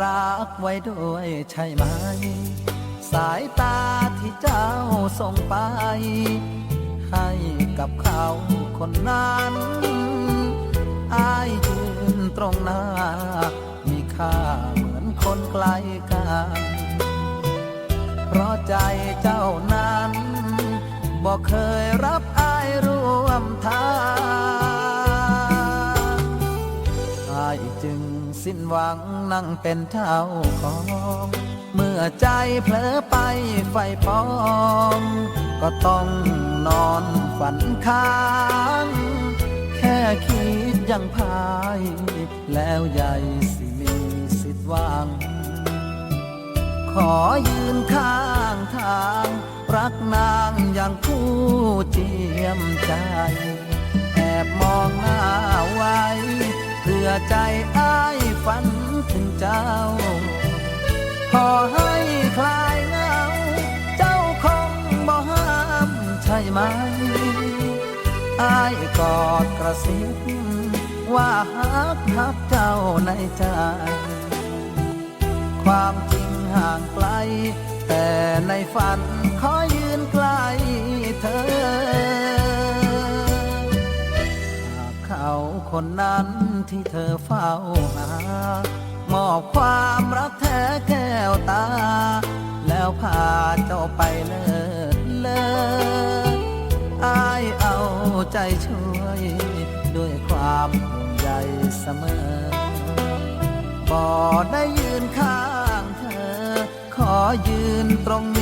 รักไว้ด้วยใช่ไหม สายตาที่เจ้าส่งไป ให้กับเขาคนนั้นอายยืนตรงหน้า มีค่าเหมือนคนไกลกัน เพราะใจเจ้านั้นบอกเคยรับอายร่วมทาง สิ้นหวังนั่งเป็นเจ้าของ เมื่อใจเผลอไปไฟปอง ก็ต้องนอนฝันค้าง แค่คิดยังพาย แล้วใหญ่สิมีสิทธิ์หว่าง ขอยืนข้างทาง รักนางอย่างผู้เจียมใจ แอบมองหน้าไว้ เพื่อใจอ้ายฝันถึงเจ้า ขอให้คลายเหงา เจ้าคงบ่ห้ามใช่ไหมอายกอดกระซิบว่าฮักฮักเจ้าในใจ ความจริงห่างไกล แต่ในฝันขอยืนใกล้เธอ คนนั้นที่เธอเฝ้าหา มอบความรักแท้แก้วตา แล้วพาเจ้าไปเลิศเลิศอายเอาใจช่วย ด้วยความห่วงใยเสมอบ่ได้ยืนข้างเธอ ขอยืนตรงนี้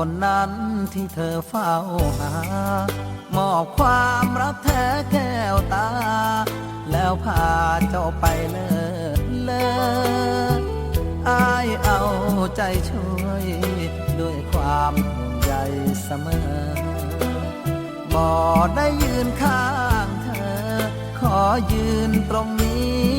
คนนั้นที่เธอเฝ้าหา มอบความรักแท้แก้วตา แล้วพาเจ้าไปเลิศเลิศอายเอาใจช่วย ด้วยความห่วงใยเสมอบ่ได้ยืนข้างเธอ ขอยืนตรงนี้